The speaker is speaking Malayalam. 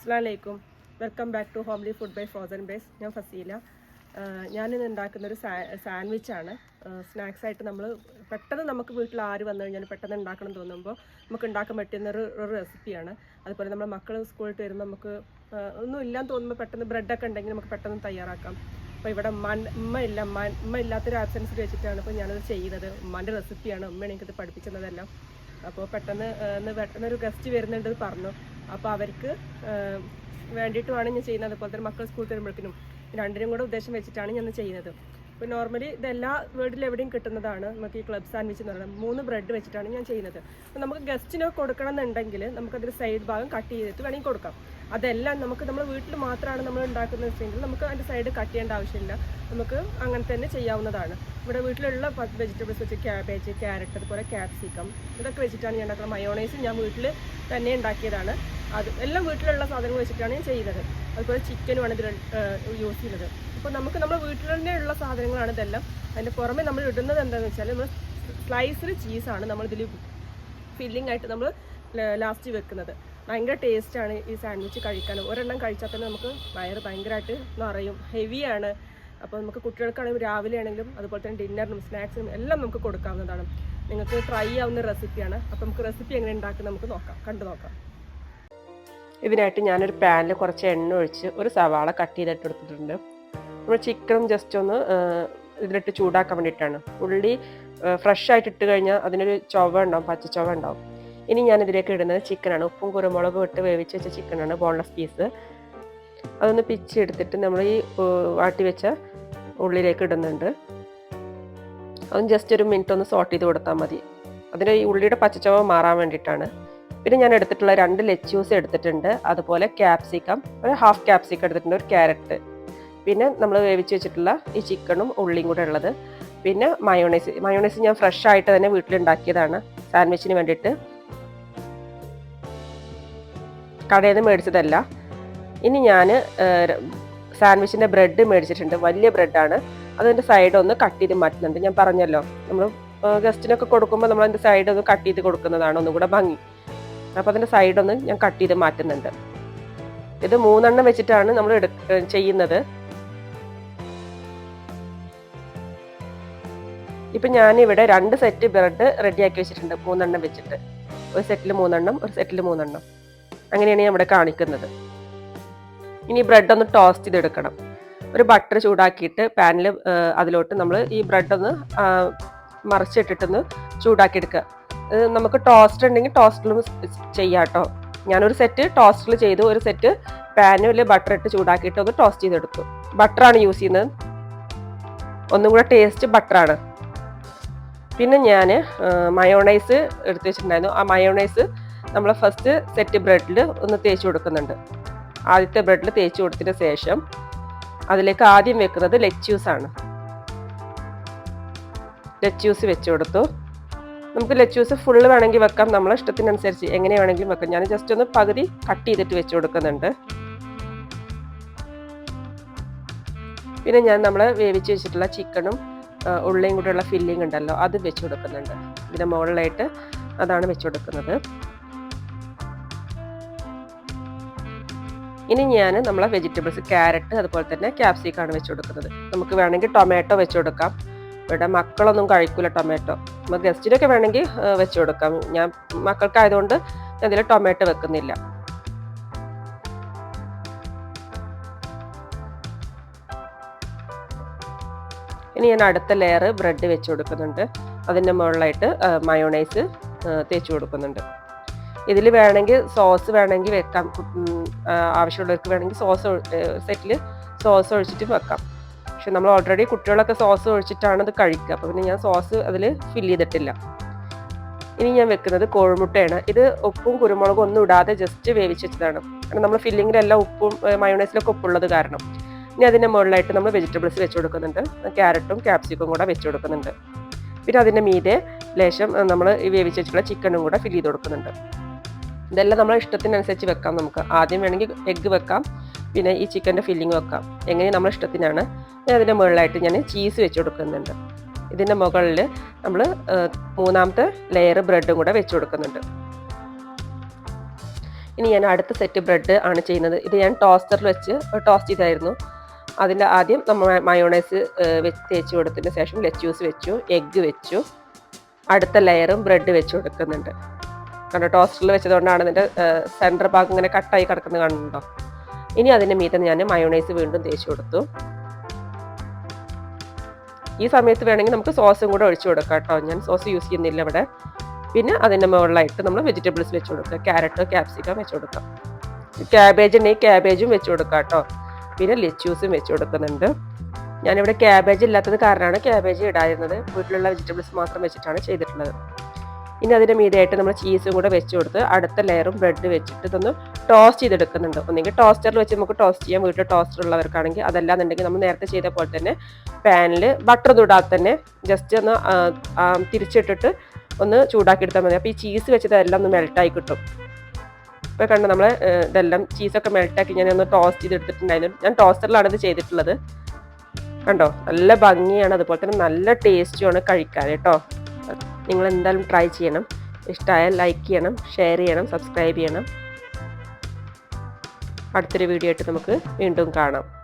അസ്സാമലൈക്കും welcome back to homely food by frozen base. ഞാൻ ഫസീല. ഞാനിന്ന് ഉണ്ടാക്കുന്ന ഒരു സാൻഡ്വിച്ചാണ്. സ്നാക്സ് ആയിട്ട് നമ്മൾ പെട്ടെന്ന് നമുക്ക് വീട്ടിൽ ആര് വന്നു കഴിഞ്ഞാൽ പെട്ടെന്ന് ഉണ്ടാക്കണം തോന്നുമ്പോൾ നമുക്ക് ഉണ്ടാക്കാൻ പറ്റുന്ന ഒരു റെസിപ്പിയാണ്. അതുപോലെ നമ്മൾ മക്കൾ സ്കൂളിൽ വരുമ്പോൾ നമുക്ക് ഒന്നും ഇല്ലാന്ന് തോന്നുമ്പോൾ പെട്ടെന്ന് ബ്രെഡൊക്കെ ഉണ്ടെങ്കിൽ നമുക്ക് പെട്ടെന്ന് തയ്യാറാക്കാം. അപ്പോൾ ഇവിടെ ഉമ്മ ഉമ്മ ഇല്ല ഉമ്മ ഉമ്മ ഇല്ലാത്തൊരു ആബ്സെൻസിൽ വെച്ചിട്ടാണ് ഇപ്പോൾ ഞാനത് ചെയ്യുന്നത്. ഉമ്മാന്റെ റെസിപ്പിയാണ് ഉമ്മയാണ് എനിക്കത് പഠിപ്പിച്ചതെല്ലാം അപ്പോൾ പെട്ടെന്ന് പെട്ടെന്ന് ഒരു ഗസ്റ്റ് വരുന്നുണ്ടെന്ന് പറഞ്ഞു. അപ്പോൾ അവർക്ക് വേണ്ടിയിട്ടുമാണ് ഞാൻ ചെയ്യുന്നത്. അതുപോലെ തന്നെ മക്കൾ സ്കൂളിൽ വരുമ്പോഴേക്കും രണ്ടിനും കൂടെ ഉദ്ദേശം വെച്ചിട്ടാണ് ഞാൻ ചെയ്യുന്നത്. ഇപ്പോൾ നോർമലി ഇതെല്ലാ വീട്ടിലും എവിടെയും കിട്ടുന്നതാണ് നമുക്ക് ഈ ക്ലബ് സാൻഡ്വിച്ച് എന്ന് പറയുന്നത്. മൂന്ന് ബ്രെഡ് വെച്ചിട്ടാണ് ഞാൻ ചെയ്യുന്നത്. അപ്പോൾ നമുക്ക് ഗസ്റ്റിന് കൊടുക്കണം എന്നുണ്ടെങ്കിൽ നമുക്കതിന്റെ സൈഡ് ഭാഗം കട്ട് ചെയ്തിട്ട് വേണമെങ്കിൽ കൊടുക്കാം. അതെല്ലാം നമുക്ക് നമ്മൾ വീട്ടിൽ മാത്രമാണ് നമ്മൾ ഉണ്ടാക്കുന്നത് വെച്ചെങ്കിൽ നമുക്ക് അതിന്റെ സൈഡ് കട്ട് ചെയ്യേണ്ട ആവശ്യമില്ല. നമുക്ക് അങ്ങനെ തന്നെ ചെയ്യാവുന്നതാണ്. ഇവിടെ വീട്ടിലുള്ള വെജിറ്റബിൾസ് വെച്ച് ക്യാബേജ് ക്യാരറ്റ് അതുപോലെ ക്യാപ്സിക്കം ഇതൊക്കെ വെച്ചിട്ടാണ് ഞാൻ ഉണ്ടാക്കുന്നത്. മയോണൈസ് ഞാൻ വീട്ടിൽ തന്നെ ഉണ്ടാക്കിയതാണ്. അത് എല്ലാം വീട്ടിലുള്ള സാധനങ്ങൾ വെച്ചിട്ടാണ് ഞാൻ ചെയ്യുന്നത്. അതുപോലെ ചിക്കനുമാണ് ഇതിൽ യൂസ് ചെയ്യുന്നത്. അപ്പോൾ നമുക്ക് നമ്മുടെ വീട്ടിൽ തന്നെ ഉള്ള സാധനങ്ങളാണ് ഇതെല്ലാം. അതിന്റെ പുറമെ നമ്മൾ ഇടുന്നത് എന്താണെന്ന് വെച്ചാൽ നമ്മൾ സ്ലൈസ്ഡ് ചീസാണ് നമ്മളിതിൽ ഫില്ലിംഗ് ആയിട്ട് നമ്മൾ ലാസ്റ്റ് വെക്കുന്നത്. ഭയങ്കര ടേസ്റ്റാണ് ഈ സാൻഡ്വിച്ച് കഴിക്കാൻ. ഒരെണ്ണം കഴിച്ചാൽ തന്നെ നമുക്ക് വയറ് ഭയങ്കരമായിട്ട് നിറയും. ഹെവിയാണ് അപ്പോൾ നമുക്ക് കുട്ടികൾക്കാണെങ്കിലും രാവിലെ ആണെങ്കിലും അതുപോലെ തന്നെ ഡിന്നറിനും സ്നാക്സിനും എല്ലാം നമുക്ക് കൊടുക്കാവുന്നതാണ്. നിങ്ങൾക്ക് ട്രൈ ആവുന്ന റെസിപ്പിയാണ് അപ്പോൾ നമുക്ക് റെസിപ്പി എങ്ങനെ ഉണ്ടാക്കുന്നത് നമുക്ക് നോക്കാം. കണ്ടു നോക്കാം. ഇതിനായിട്ട് ഞാനൊരു പാനിൽ കുറച്ച് എണ്ണ ഒഴിച്ച് ഒരു സവാള കട്ട് ചെയ്തിട്ട് എടുത്തിട്ടുണ്ട്. നമ്മൾ ചിക്കനും ജസ്റ്റ് ഒന്ന് ഇതിലിട്ട് ചൂടാക്കാൻ വേണ്ടിയിട്ടാണ്. ഉള്ളി ഫ്രഷ് ആയിട്ട് ഇട്ട് കഴിഞ്ഞാൽ അതിനൊരു ചൊവ ഉണ്ടാവും പച്ച ചൊവ ഉണ്ടാവും. ഇനി ഞാൻ ഇതിലേക്ക് ഇടുന്നത് ചിക്കനാണ് ഉപ്പും കുരുമുളകും ഇട്ട് വേവിച്ച് വെച്ച ചിക്കനാണ് ബോൺലെസ് പീസ് അതൊന്ന് പിച്ചെടുത്തിട്ട് നമ്മൾ ഈ വാട്ടി വെച്ച ഉള്ളിലേക്ക് ഇടുന്നുണ്ട്. അതും ജസ്റ്റ് ഒരു മിനിറ്റ് ഒന്ന് സോട്ട് ചെയ്ത് കൊടുത്താൽ മതി. അതിന് ഈ ഉള്ളിയുടെ പച്ചച്ചവ മാറാൻ വേണ്ടിയിട്ടാണ്. പിന്നെ ഞാൻ എടുത്തിട്ടുള്ള രണ്ട് ലെച്ചൂസ് എടുത്തിട്ടുണ്ട്. അതുപോലെ ക്യാപ്സിക്കം ഒരു ഹാഫ് ക്യാപ്സിക്കം എടുത്തിട്ടുണ്ട് ഒരു ക്യാരറ്റ് പിന്നെ നമ്മൾ വേവിച്ച് വെച്ചിട്ടുള്ള ഈ ചിക്കനും ഉള്ളിയും കൂടെ ഉള്ളത്. പിന്നെ മയോണൈസ് മയോണൈസ് ഞാൻ ഫ്രഷ് ആയിട്ട് തന്നെ വീട്ടിലുണ്ടാക്കിയതാണ്. സാൻഡ്വിച്ചിന് വേണ്ടിയിട്ട്. കടയിൽ നിന്ന് മേടിച്ചതല്ല. ഇനി ഞാൻ സാൻഡ്വിച്ചിന്റെ ബ്രെഡ് മേടിച്ചിട്ടുണ്ട്. വലിയ ബ്രെഡാണ് അതിന്റെ സൈഡ് ഒന്ന് കട്ട് ചെയ്ത് മാറ്റുന്നുണ്ട്. ഞാൻ പറഞ്ഞല്ലോ നമ്മൾ ഗസ്റ്റിനൊക്കെ കൊടുക്കുമ്പോൾ നമ്മൾ അതിന്റെ സൈഡ് ഒന്ന് കട്ട് ചെയ്ത് കൊടുക്കുന്നതാണ് ഒന്നും കൂടെ ഭംഗി. അപ്പോൾ അതിന്റെ സൈഡൊന്ന് ഞാൻ കട്ട് ചെയ്ത് മാറ്റുന്നുണ്ട്. ഇത് മൂന്നെണ്ണം വെച്ചിട്ടാണ് നമ്മൾ എടു ചെയ്യുന്നത്. ഇപ്പം ഞാനിവിടെ രണ്ട് സെറ്റ് ബ്രെഡ് റെഡിയാക്കി വെച്ചിട്ടുണ്ട് മൂന്നെണ്ണം വെച്ചിട്ട്. ഒരു സെറ്റിൽ മൂന്നെണ്ണം ഒരു സെറ്റിൽ മൂന്നെണ്ണം. അങ്ങനെയാണ് ഞാൻ ഇവിടെ കാണിക്കുന്നത്. ഇനി ബ്രെഡ് ഒന്ന് ടോസ്റ്റ് ചെയ്തെടുക്കണം. ഒരു ബട്ടർ ചൂടാക്കിയിട്ട് പാനിൽ അതിലോട്ട് നമ്മൾ ഈ ബ്രെഡ് ഒന്ന് മറിച്ചിട്ടിട്ടൊന്ന് ചൂടാക്കി എടുക്കുക ഇത് നമുക്ക് ടോസ്റ്റ് ഉണ്ടെങ്കിൽ ടോസ്റ്റിലും ചെയ്യാം കേട്ടോ ഞാനൊരു സെറ്റ് ടോസ്റ്റിൽ ചെയ്തു ഒരു സെറ്റ് പാനിൽ ബട്ടർ ഇട്ട് ചൂടാക്കിയിട്ട് ഒന്ന് ടോസ്റ്റ് ചെയ്തെടുത്തു. ബട്ടറാണ് യൂസ് ചെയ്യുന്നത്. ഒന്നും കൂടെ ടേസ്റ്റ് ബട്ടറാണ് പിന്നെ ഞാൻ മയോണൈസ് എടുത്ത് വെച്ചിട്ടുണ്ടായിരുന്നു. ആ മയോണൈസ് നമ്മൾ ഫസ്റ്റ് സെറ്റ് ബ്രെഡിൽ ഒന്ന് തേച്ച് കൊടുക്കുന്നുണ്ട്. ആദ്യത്തെ ബ്രെഡിൽ തേച്ച് കൊടുത്തതിന് ശേഷം അതിലേക്ക് ആദ്യം വെക്കുന്നത് ലെറ്റ്യൂസ് ആണ്. ലെറ്റ്യൂസ് വെച്ച് കൊടുത്തു. നമുക്ക് ലെറ്റ്യൂസ് ഫുള്ള് വേണമെങ്കിൽ വെക്കാം. നമ്മളെ ഇഷ്ടത്തിനനുസരിച്ച് എങ്ങനെ വേണമെങ്കിലും വെക്കാം. ഞാൻ ജസ്റ്റ് ഒന്ന് പകുതി കട്ട് ചെയ്തിട്ട് വെച്ച് കൊടുക്കുന്നുണ്ട്. പിന്നെ ഞാൻ നമ്മൾ വേവിച്ച് വെച്ചിട്ടുള്ള ചിക്കനും ഉള്ളിയും കൂടെയുള്ള ഫില്ലിംഗ് ഉണ്ടല്ലോ അത് വെച്ച് കൊടുക്കുന്നുണ്ട്. ഇതിന്റെ മുകളിലായിട്ട് അതാണ് വെച്ച് കൊടുക്കുന്നത്. ഇനി ഞാൻ നമ്മളെ വെജിറ്റബിൾസ് ക്യാരറ്റ് അതുപോലെ തന്നെ ക്യാപ്സിക്കാണ് വെച്ച് കൊടുക്കുന്നത്. നമുക്ക് വേണമെങ്കിൽ ടൊമാറ്റോ വെച്ച് കൊടുക്കാം. ഇവിടെ മക്കളൊന്നും കഴിക്കില്ല ടൊമാറ്റോ നമുക്ക് ഗസ്റ്റിനൊക്കെ വേണമെങ്കിൽ വെച്ച് കൊടുക്കാം. ഞാൻ മക്കൾക്കായതുകൊണ്ട് ഇതിൽ ടൊമാറ്റോ വെക്കുന്നില്ല. ഇനി ഞാൻ അടുത്ത ലെയർ ബ്രെഡ് വെച്ച് കൊടുക്കുന്നുണ്ട്. അതിന്റെ മുകളിലായിട്ട് മയോണൈസ് തേച്ച് കൊടുക്കുന്നുണ്ട്. ഇതിൽ വേണമെങ്കിൽ സോസ് വേണമെങ്കിൽ വെക്കാം. ആവശ്യമുള്ളവർക്ക് വേണമെങ്കിൽ സോസ് സെറ്റിൽ സോസ് ഒഴിച്ചിട്ട് വെക്കാം. പക്ഷെ നമ്മൾ ഓൾറെഡി കുട്ടികളൊക്കെ സോസ് ഒഴിച്ചിട്ടാണ് അത് കഴിക്കുക. അപ്പോൾ പിന്നെ ഞാൻ സോസ് അതിൽ ഫില്ല് ചെയ്തിട്ടില്ല. ഇനി ഞാൻ വെക്കുന്നത് കോഴിമുട്ടയാണ്. ഇത് ഉപ്പും കുരുമുളകും ഒന്നും ഇടാതെ ജസ്റ്റ് വേവിച്ച് വെച്ചതാണ്. കാരണം നമ്മൾ ഫില്ലിങ്ങിലെല്ലാം ഉപ്പും മയോണൈസിലൊക്കെ ഉപ്പുള്ളത് കാരണം. ഇനി അതിന്റെ മുകളിലായിട്ട് നമ്മൾ വെജിറ്റബിൾസ് വെച്ച് കൊടുക്കുന്നുണ്ട്. ക്യാരറ്റും ക്യാപ്സിക്കും കൂടെ വെച്ച് കൊടുക്കുന്നുണ്ട്. പിന്നെ അതിന്റെ മീതെ ലേശം നമ്മൾ വേവിച്ച് വെച്ചിട്ടുള്ള ചിക്കനും കൂടെ ഫില്ല് ചെയ്ത് കൊടുക്കുന്നുണ്ട്. ഇതെല്ലാം നമ്മളെ ഇഷ്ടത്തിനനുസരിച്ച് വെക്കാം നമുക്ക്. ആദ്യം വേണമെങ്കിൽ എഗ്ഗ് വെക്കാം. പിന്നെ ഈ ചിക്കന്റെ ഫില്ലിംഗ് വെക്കാം. എങ്ങനെ നമ്മളെ ഇഷ്ടത്തിനാണ്. ഞാൻ അതിന്റെ മുകളിലായിട്ട് ഞാൻ ചീസ് വെച്ച് കൊടുക്കുന്നുണ്ട്. ഇതിന്റെ മുകളിൽ നമ്മൾ മൂന്നാമത്തെ ലെയർ ബ്രെഡും കൂടെ വെച്ച് കൊടുക്കുന്നുണ്ട്. ഇനി ഞാൻ അടുത്ത സെറ്റ് ബ്രെഡ് ആണ് ചെയ്യുന്നത്. ഇത് ഞാൻ ടോസ്റ്ററിൽ വെച്ച് ടോസ്റ്റ് ചെയ്തായിരുന്നു. അതിന്റെ ആദ്യം നമ്മൾ മയോണൈസ് വെച്ച് തേച്ച് കൊടുത്തതിന് ശേഷം ലെറ്റ്യൂസ് വെച്ചു എഗ്ഗ് വെച്ചു. അടുത്ത ലെയറും ബ്രെഡ് വെച്ച് കൊടുക്കുന്നുണ്ട്. കാരണം ടോസ്റ്ററിൽ വെച്ചതുകൊണ്ടാണ് ഇതിന്റെ സെന്റർ ഭാഗം ഇങ്ങനെ കട്ടായി കിടക്കുന്നത് കാണുന്നുണ്ടോ ഇനി അതിന്റെ മീതെ ഞാൻ മയോണൈസ് വീണ്ടും തേച്ച് കൊടുത്തു. ഈ സമയത്ത് വേണമെങ്കിൽ നമുക്ക് സോസും കൂടെ ഒഴിച്ചു കൊടുക്കാം കേട്ടോ. ഞാൻ സോസ് യൂസ് ചെയ്യുന്നില്ല ഇവിടെ. പിന്നെ അതിന്റെ മുകളിലായിട്ട് നമ്മൾ വെജിറ്റബിൾസ് വെച്ച് കൊടുക്കുക. ക്യാരറ്റ് ക്യാപ്സിക്കം വെച്ച് കൊടുക്കാം. ക്യാബേജ് ഉണ്ടെങ്കിൽ ക്യാബേജും വെച്ച് കൊടുക്കാം കേട്ടോ. പിന്നെ ലെച്ചൂസും വെച്ച് കൊടുക്കുന്നുണ്ട്. ഞാനിവിടെ ക്യാബേജ് ഇല്ലാത്തത് കാരണമാണ് ക്യാബേജ് ഇടാതിരുന്നത്. വീട്ടിലുള്ള വെജിറ്റബിൾസ് മാത്രം വെച്ചിട്ടാണ് ചെയ്തിട്ടുള്ളത്. ഇനി അതിന്റെ മീതെയായിട്ട് നമ്മൾ ചീസും കൂടെ വെച്ച് കൊടുത്ത് അടുത്ത ലെയറും ബ്രെഡ് വെച്ചിട്ട് ഇതൊന്ന് ടോസ്റ്റ് ചെയ്തെടുക്കുന്നുണ്ട്. ഒന്നെങ്കിൽ ടോസ്റ്ററിൽ വെച്ച് നമുക്ക് ടോസ്റ്റ് ചെയ്യാം. വീട്ടിൽ ടോസ്റ്റർ ഉള്ളവർക്കാണെങ്കിൽ അതല്ലാന്നുണ്ടെങ്കിൽ നമ്മൾ നേരത്തെ ചെയ്ത പോലെ തന്നെ പാനിൽ ബട്ടർ തൊടാതെ തന്നെ ജസ്റ്റ് ഒന്ന് തിരിച്ചിട്ടിട്ട് ഒന്ന് ചൂടാക്കി എടുത്താൽ മതി. അപ്പോൾ ഈ ചീസ് വെച്ചത് എല്ലാം ഒന്ന് മെൽട്ടായി കിട്ടും. ഇപ്പോൾ കണ്ട് നമ്മൾ ഇതെല്ലാം ചീസൊക്കെ മെൽട്ടാക്കി ഞാൻ ഒന്ന് ടോസ്റ്റ് ചെയ്തെടുത്തിട്ടുണ്ടായിരുന്നു. ഞാൻ ടോസ്റ്ററിലാണ് ഇത് ചെയ്തിട്ടുള്ളത്. കണ്ടോ? നല്ല ഭംഗിയാണ്. അതുപോലെ തന്നെ നല്ല ടേസ്റ്റുമാണ് കഴിക്കാൻ കേട്ടോ. നിങ്ങൾ എന്തായാലും ട്രൈ ചെയ്യണം. ഇഷ്ടമായാൽ ലൈക്ക് ചെയ്യണം ഷെയർ ചെയ്യണം സബ്സ്ക്രൈബ് ചെയ്യണം. അടുത്തൊരു വീഡിയോ ആയിട്ട് നമുക്ക് വീണ്ടും കാണാം.